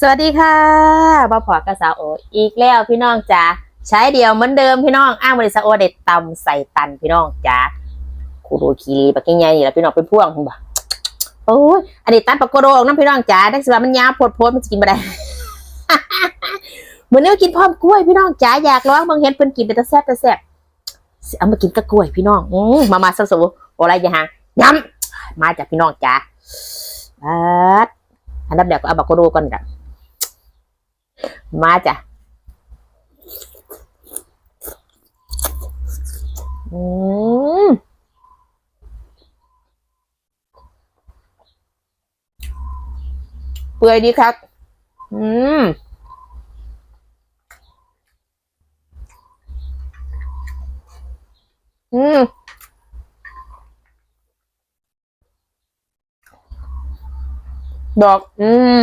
สวัสดีค่ะบอพอกระสาโออีกแล้วพี่น้องจ๋าใช้เดียวเหมือนเดิมพี่น้องอ้างบริษัทโอเด็ดตำใส่ตันพี่น้องจ๋าคูโรคีรีปักกิ่งใหญ่นี่แหละพี่น้องเป็นพ่วงคุณบ่โอ้ยอันนี้ตัดปากโกโดกน้ำพี่น้องจ๋าได้สิว่ามันยาวโพดโพดมันจะกินไม่ได้เหมือนนี้กินพร้อมกล้วยพี่น้องจ๋าอยากลองบางเห็นเพิ่นกินเป็นตะแซ่บตะแซ่บเอามากินกับกล้วยพี่น้องอืมมามาสู้ๆโอะไรอย่าหางย้ำมาจากพี่น้องจ๋าอันดับแรกก็เอาบักโกโดก่อนจ้ะ มาจ้ะอืมเปื่อยดีครับ อืมอืมดอก อืม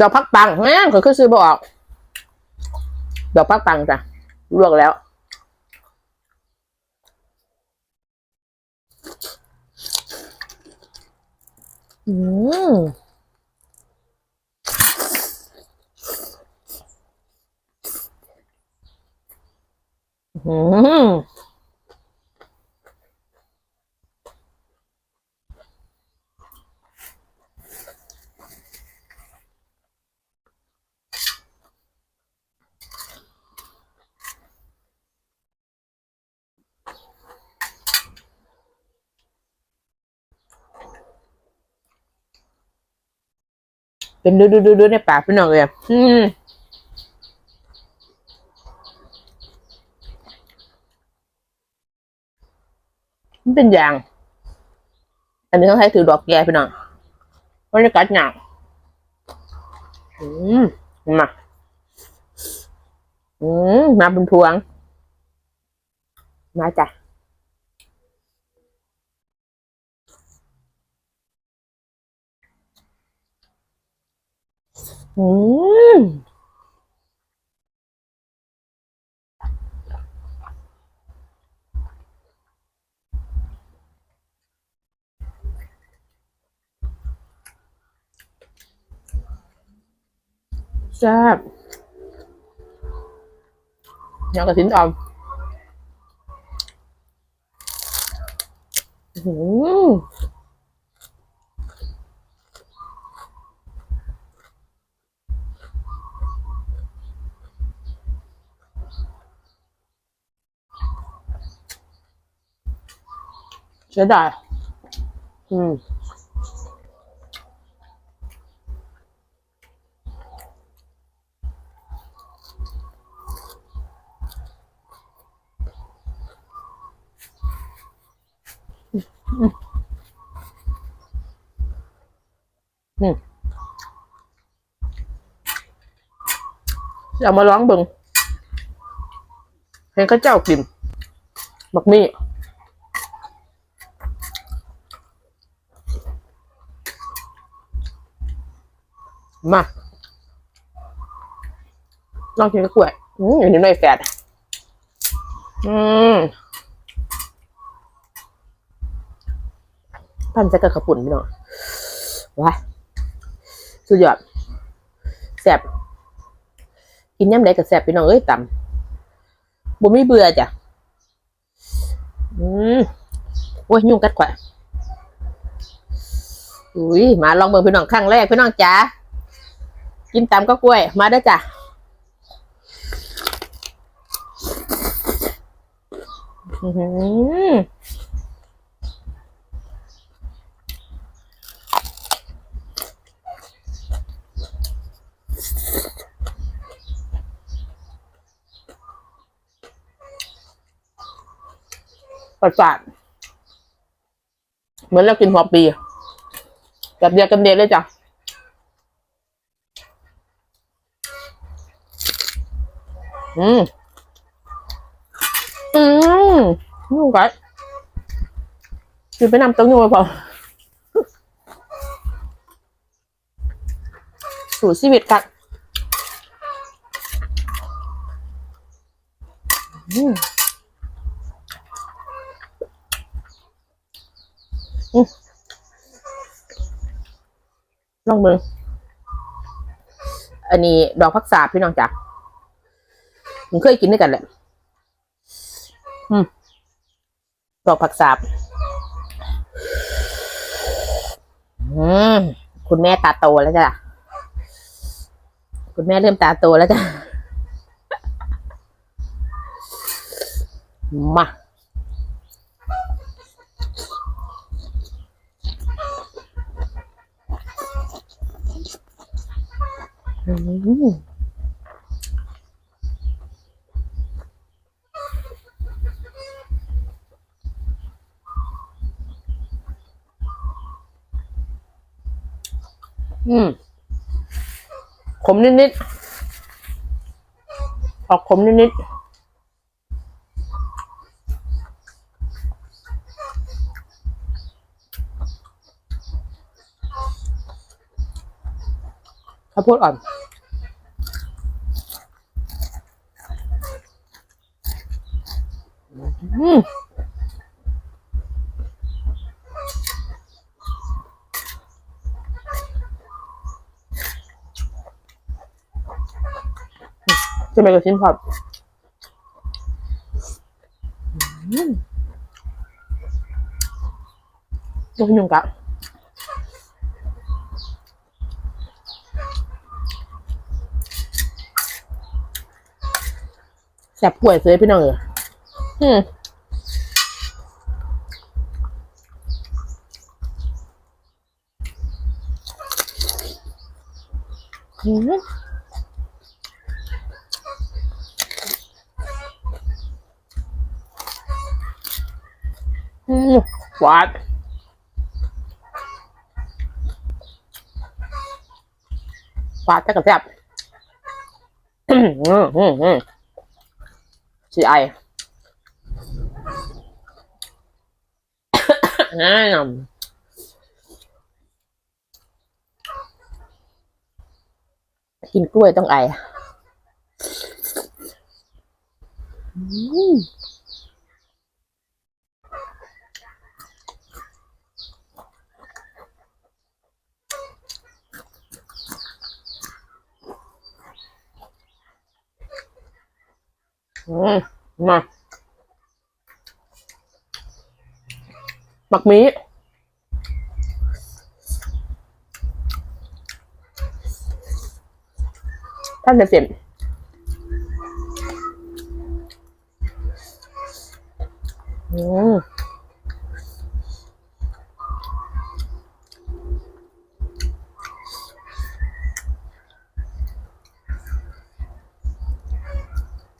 ดอกพักปังนะเขาคือซื้อบอกดอกพักปังจ้ะลวกแล้ว อืมอืม เป็นดูดูดูดูในปากพี่น้องเลยอะอืมมันเป็นยาง อันนี้ต้องใช้ถือดอกแก่พี่น้องเพราะจะกัดหนักอืมมาอืมมาเป็นพวง มาจ้ะ อืมแซ่บยังกระถินอ่อมอืม เสียดายอืมอืมเอามาร้องเบิงให้เข้าเจ้ากินบักมี่ มาลองกินกับกล้วยอืมอยู่ในหน่อยแฟดอืมพันจะกับขาวปุ่นพี่น้องว้าสุดยอดแซ่บกินย่ำใดกับแซ่บพี่น้องเอ้ยต่ำบ่มีเบื่อจ้ะอืมโอ้ยยุ่งกัดแขวะอุ้ยมาลองเบิ่งพี่น้องครั้งแรกพี่น้องจ๋า กินตามก็กล้วย มาได้จ้ะอื้อหือประสาทเหมือนเรากินหัวปี กับเดียวกันเดียวเลยจ้ะ อืม อืมนุ่มกัดกินไปนำเต้าหู้พอสู่ชีวิตกันอืมอืมลองมือ อันนี้ดอกพักษาพี่น้องจ๋า ผมเคยกินด้วยกันแหละ อืมดอกผักสาบ อืม คุณแม่ตาโตแล้วจ้ะ คุณแม่เริ่มตาโตแล้วจ้ะ มา อืม อืมขมนิดๆออกขมนิดๆข้าวโพดอ่อน อืม จะ ไปกับชิ้นผัดอืมยกยุงกะแสบป่วยเลยพี่น้องเอออืมอืม อืม หวานหวานแต่กระแซบอืมอืมอืมอืมสีไออ่ากินกล้วยต้องไอม อื มมาหมักมีท่านจะเสียนอืม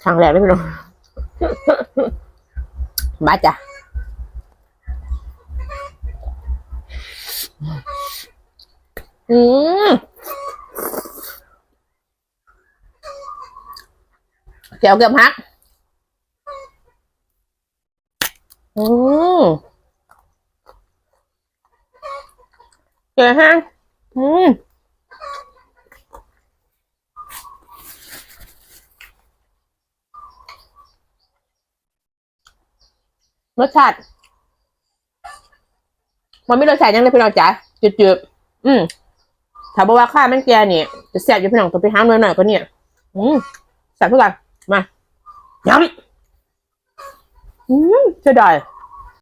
ทางแรกเลยพี่น้องมาจ้ะอืมเจียวเกือบฮักอืมเจียวฮักอืม รสชาติ มันไม่รสชาติยังเลยพี่น้องจ๋าจืดๆอืมถามว่าข้ามันแกเนี่ยจะแซ่บอยู่พี่น้องต้องไปห้ามหน่อยๆก็เนี่ย อืมแซ่บทุกอย่างมาย้ำอืมเสียดาย